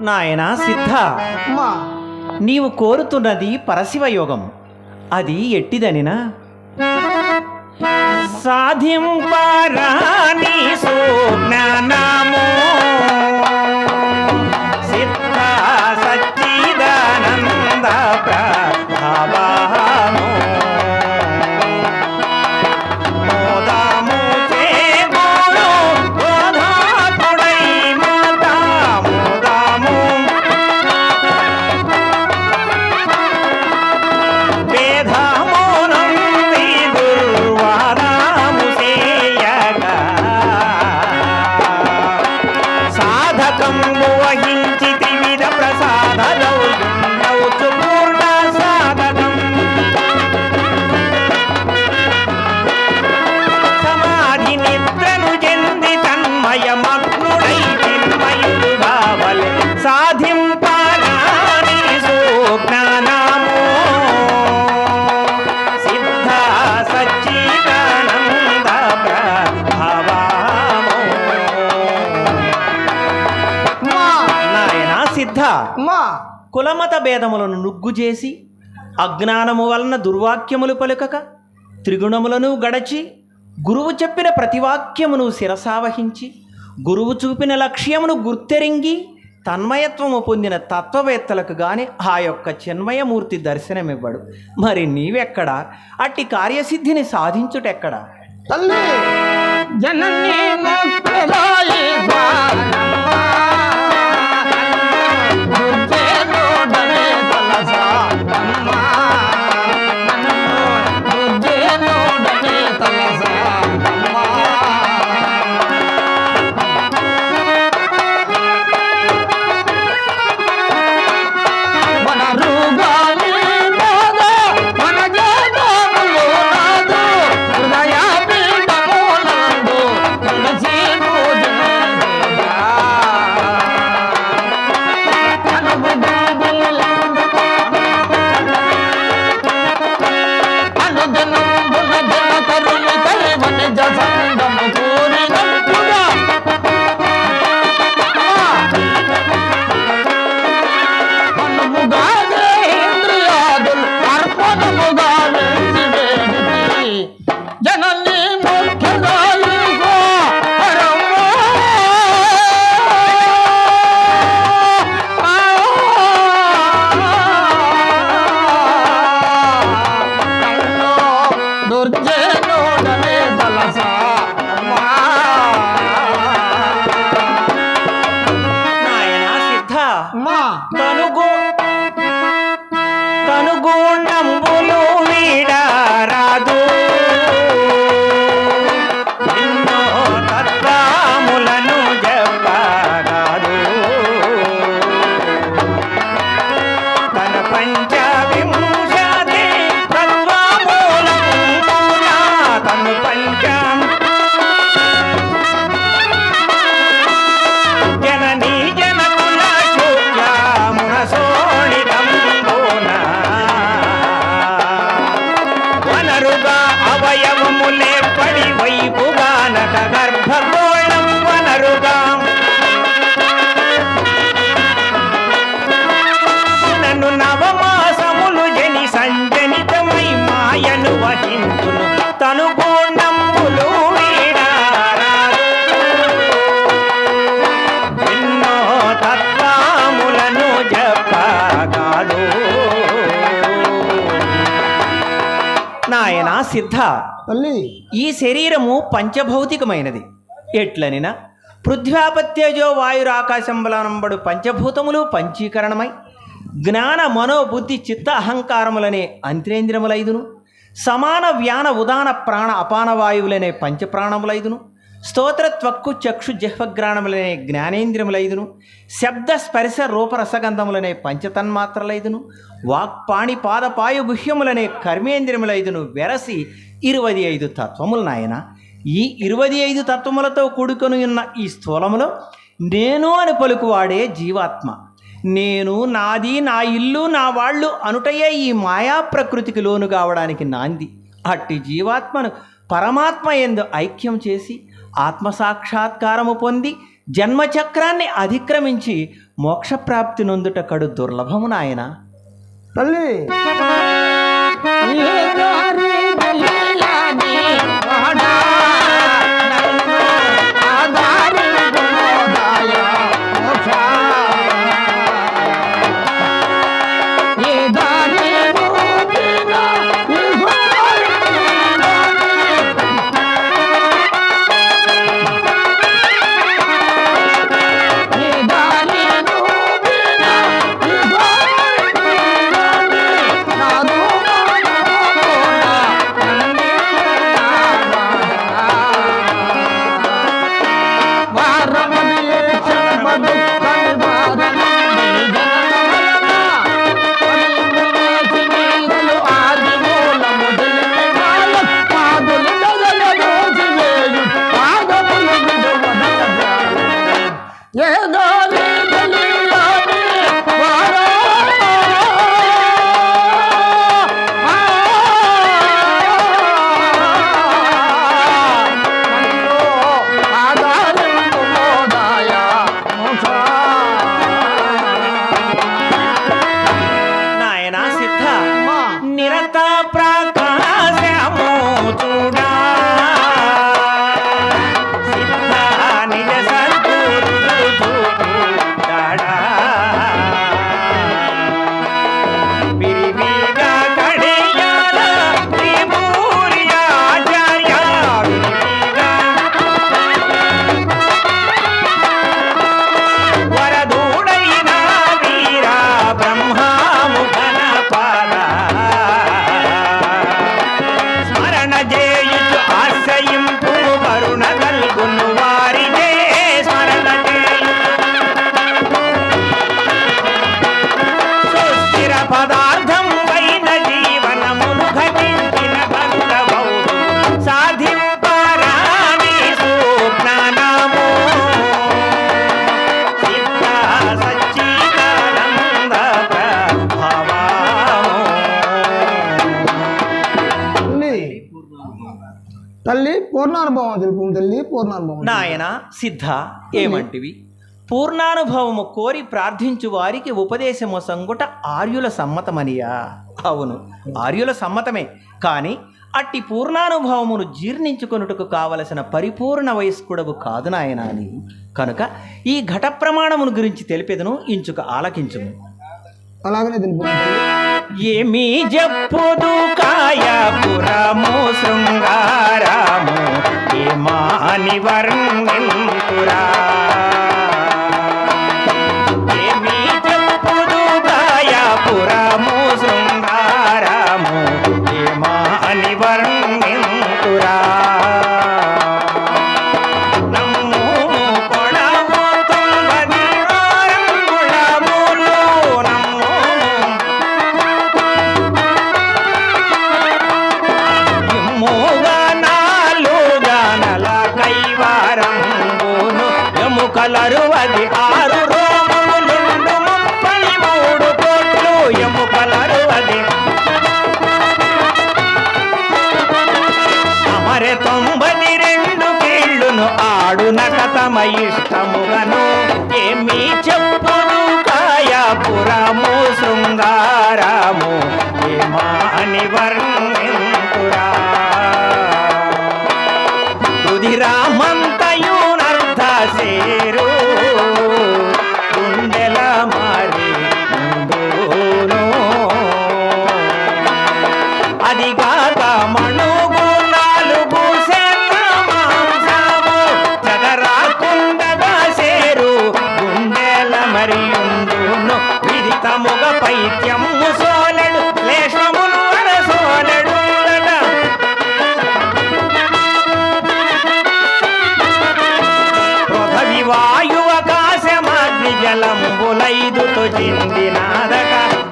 నాయనా సిద్ధ. మా. నీవు కోరుతున్నది పరశివయోగం. అది ఎట్టిదనినా? సాధింపరాని సుజ్ఞానము. సిద్ధ సచ్చిదానంద ప్రభావము కులమత భేదములను నుగ్గు చేసి అజ్ఞానము వలన దుర్వాక్యములు పలుకక త్రిగుణములను గడచి గురువు చెప్పిన ప్రతివాక్యమును శిరసావహించి గురువు చూపిన లక్ష్యమును గుర్తెరింగి తన్మయత్వము పొందిన తత్వవేత్తలకు గాని ఆ యొక్క చిన్మయమూర్తి దర్శనమివ్వడు. మరి నీవెక్కడ? అట్టి కార్యసిద్ధిని సాధించుటెక్కడా? తల్లి సిద్ధ. ఈ శరీరము పంచభౌతికమైనది. ఎట్లనినా పృథ్వ్యాపత్యజో వాయురాకాశంబలనంబడు పంచభూతములు పంచీకరణమై జ్ఞాన మనోబుద్ధి చిత్త అహంకారములనే అంతరేంద్రియములైదును సమాన వ్యాన ఉదాన ప్రాణ అపాన వాయువులనే పంచప్రాణములైదును స్తోత్ర త్వక్కు చక్షు జిహ్వగ్రాణములనే జ్ఞానేంద్రియములైదును శబ్ద స్పర్శ రూపరసగంధములనే పంచతన్మాత్రలైదును వాక్పాణి పాదపాయు గుహ్యములనే కర్మేంద్రియములైదును వెరసి ఇరవై ఐదు తత్వములు నాయన. ఈ ఇరవై ఐదు తత్వములతో కూడుకొని ఉన్న ఈ స్థూలములో నేను అని పలుకువాడే జీవాత్మ. నేను నాది నా ఇల్లు నా వాళ్ళు అనుటయే ఈ మాయా ప్రకృతికి లోను కావడానికి నాంది. అట్టి జీవాత్మను పరమాత్మ ఎందు ఐక్యం చేసి ఆత్మసాక్షాత్కారము పొంది జన్మచక్రాన్ని అధిక్రమించి మోక్షప్రాప్తి నొందుట కడు దుర్లభము నాయన. తల్లి. పూర్ణానుభవం తెలుపు తల్లి పూర్ణానుభవం నాయన సిద్ధ ఏమంటివి? పూర్ణానుభవము కోరి ప్రార్థించు వారికి ఉపదేశము సంగుట ఆర్యుల సమ్మతమనియా. అవును ఆర్యుల సమ్మతమే. కానీ అట్టి పూర్ణానుభవమును జీర్ణించుకొనుటకు కావలసిన పరిపూర్ణ వయస్కుడవు కాదు నాయన అని. కనుక ఈ ఘట ప్రమాణమును గురించి తెలిపెదను ఇంచుక ఆలకించుము. అలాగనే ఏమి చెప్పుదు కాయపురము శృంగారము ఏమాని వర్ణింతురా? ఏమి ఏమాని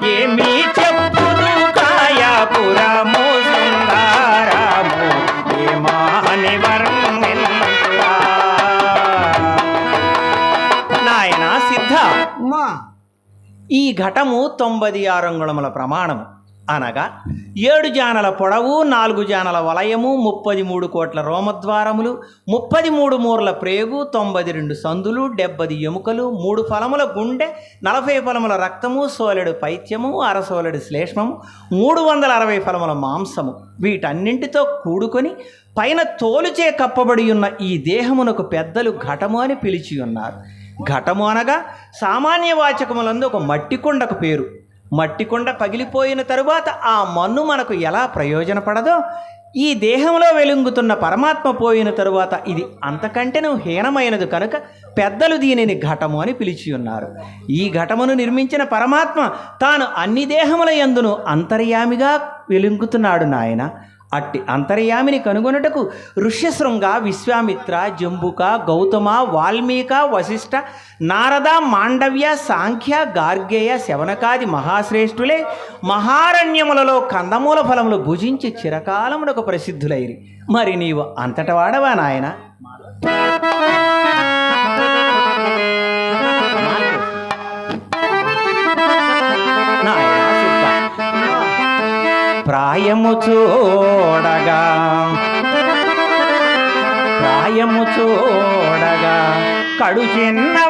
ఏమీ చెప్పుదు కాయపురము సుందారము. ఏమాని వర్ణింతురా నాయన సిద్ధ. ఈ ఘటము తొంభది ఆరంగుళముల ప్రమాణము. అనగా ఏడు జానల పొడవు నాలుగు జానల వలయము ముప్పది మూడు కోట్ల రోమద్వారములు ముప్పది మూడు మూరల ప్రేగు తొంభై రెండు సందులు డెబ్బది ఎముకలు మూడు ఫలముల గుండె నలభై ఫలముల రక్తము సోలెడు పైత్యము అరసోలెడు శ్లేష్మము మూడు వందల అరవై ఫలముల మాంసము. వీటన్నింటితో కూడుకొని పైన తోలుచే కప్పబడి ఉన్న ఈ దేహమునకు పెద్దలు ఘటము అని పిలిచి ఉన్నారు. ఘటము అనగా సామాన్య వాచకములందు ఒక మట్టి కుండకు పేరు. మట్టి కుండ పగిలిపోయిన తరువాత ఆ మన్ను మనకు ఎలా ప్రయోజనపడదో ఈ దేహంలో వెలుంగుతున్న పరమాత్మ పోయిన తరువాత ఇది అంతకంటేనూ హీనమైనది కనుక పెద్దలు దీనిని ఘటము అని పిలిచి ఉన్నారు. ఈ ఘటమును నిర్మించిన పరమాత్మ తాను అన్ని దేహముల యందును అంతర్యామిగా వెలుంగుతున్నాడు నాయన. అట్టి అంతర్యామిని కనుగొనుటకు ఋష్యశృంగ విశ్వామిత్ర జంబుక గౌతమ వాల్మీక వశిష్ఠ నారద మాండవ్య సాంఖ్య గార్గేయ శవనకాది మహాశ్రేష్ఠులే మహారణ్యములలో కందమూల ఫలములు భుజించి చిరకాలమునకు ప్రసిద్ధులైరి. మరి నీవు అంతట వాడవా నాయన నాయనా? ప్రాయము చూడగా. ప్రాయము చూడగా. కడు చిన్న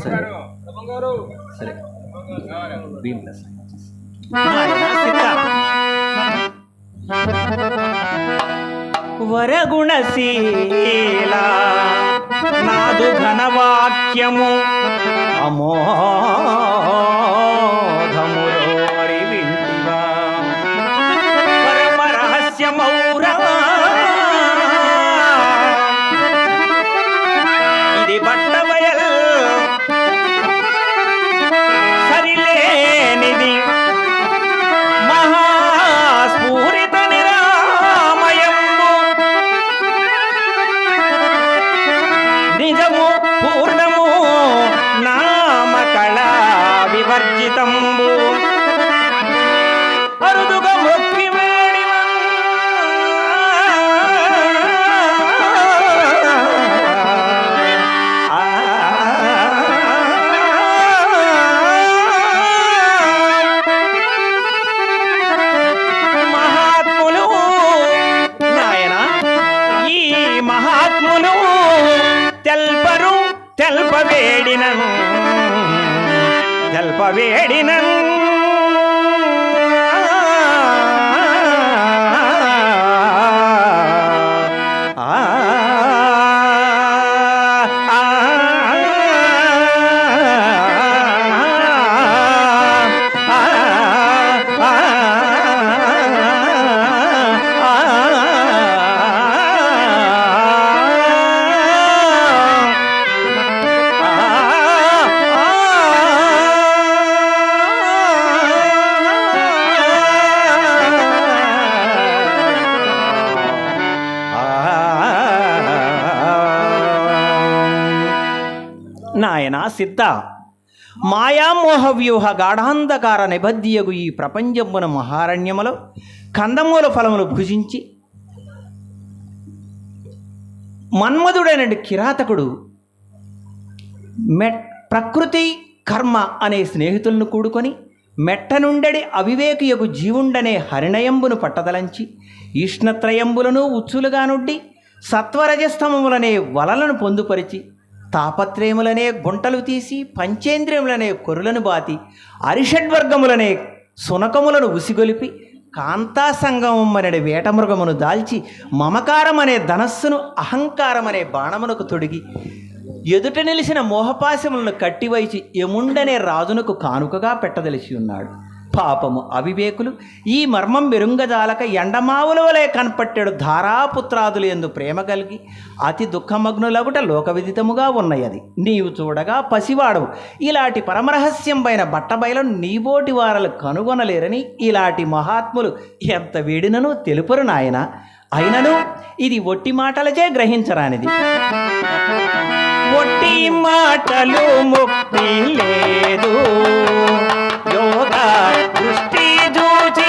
సరే. భీమ్ ప్లస్ వరగుణశీల నాదు ఘనవాక్యము అమోధములోరి నాయన సిద్ధ. మాయామోహ వ్యూహ గాఢాంధకార నిబద్ధియగు ఈ ప్రపంచమున మహారణ్యములో కందమూల ఫలములు భుజించి మన్మధుడైన కిరాతకుడు మెట్ ప్రకృతి కర్మ అనే స్నేహితులను కూడుకొని మెట్ట నుండెడి అవివేకియకు జీవుండనే హరిణయంబును పట్టదలంచి ఈష్ణత్రయంబులను ఉచ్చులుగా నుండి సత్వరజస్తమములనే వలలను పొందుపరిచి తాపత్రయములనే గుంటలు తీసి పంచేంద్రియములనే కొరులను బాతి అరిషడ్వర్గములనే సునకములను ఉసిగొలిపి కాంతాసంగమనడి వేటమృగమును దాల్చి మమకారమనే ధనస్సును అహంకారమనే బాణమునకు తొడిగి ఎదుట నిలిచిన మోహపాశములను కట్టివైచి యముండనే రాజునకు కానుకగా పెట్టదలిచి ఉన్నాడు. పాపము అవివేకులు. ఈ మర్మం మెరుంగజాలక ఎండమావుల వలె కనపట్టాడు ధారాపుత్రాదులు ఎందు ప్రేమ కలిగి అతి దుఃఖమగ్నులగుట లోకవిదితముగా ఉన్నయది. నీవు చూడగా పసివాడవు. ఇలాంటి పరమరహస్యంపైన బట్టబయలను నీబోటి వారలు కనుగొనలేరని ఇలాంటి మహాత్ములు ఎంత వేడినను తెలుపరు నాయన. అయినను ఇది ఒట్టి మాటలచే గ్రహించరానిది. ఒట్టి మాటలు ముక్తి లేదు. யோகா புஷ்டி ஜோஜி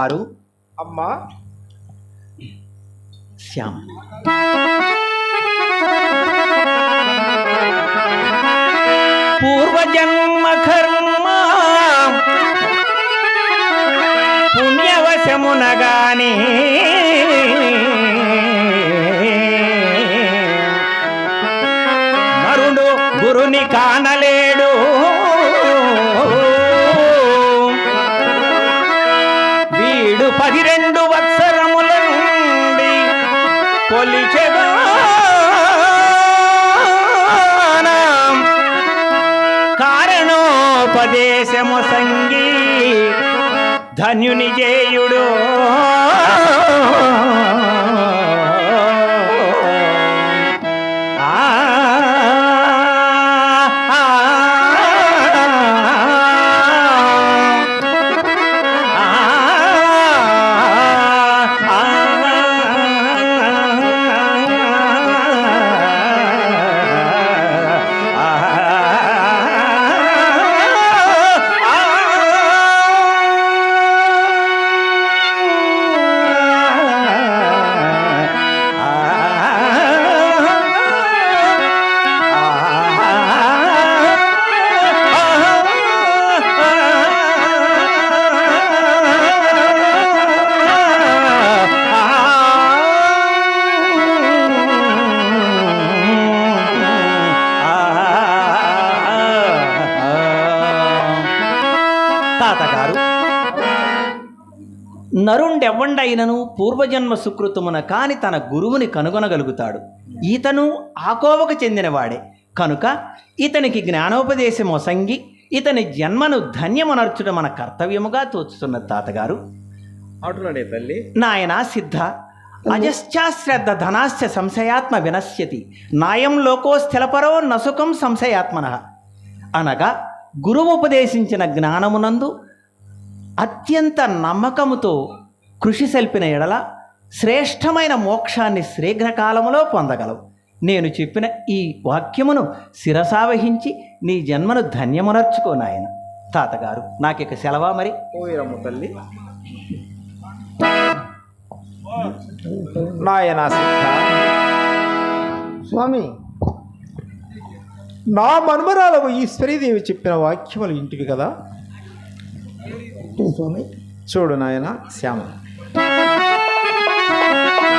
తాతగారు అమ్మా. శ్యామ్. పూర్వజన్మ కర్మ పుణ్యవశమునగాని నరుడు గురుని కానలేడు దేశము సంగీ ధన్యుని జేయుడు. నరుండెవ్వండైనను పూర్వజన్మ సుకృతమున కాని తన గురువుని కనుగొనగలుగుతాడు. ఈతను ఆకోవకు చెందినవాడే. కనుక ఇతనికి జ్ఞానోపదేశం ఒసంగి ఇతని జన్మను ధన్యమనర్చుట మన కర్తవ్యముగా తోచుతున్న తాతగారు. అటున్నాడే తల్లి. నాయన సిద్ధ అజశ్చాశ్రద్ధ ధనాశ్చ సంశయాత్మ వినశ్యతి నాయం లోకో స్థిరపరో నసుకం సంశయాత్మన. అనగా గురువు ఉపదేశించిన జ్ఞానమునందు అత్యంత నమ్మకముతో కృషి సెల్పిన ఎడల శ్రేష్టమైన మోక్షాన్ని శీఘ్రకాలములో పొందగలవు. నేను చెప్పిన ఈ వాక్యమును శిరసావహించి నీ జన్మను ధన్యమునర్చుకో నాయన. తాతగారు నాకిక సెలవా మరి? పోయిరమ్మ తల్లి. నాయనా స్వామి నా మన్మరాలకు ఈశ్వరీదేవి చెప్పిన వాక్యములు ఇంటివి కదా? స్వామి? చూడు నాయన శ్యామ. Música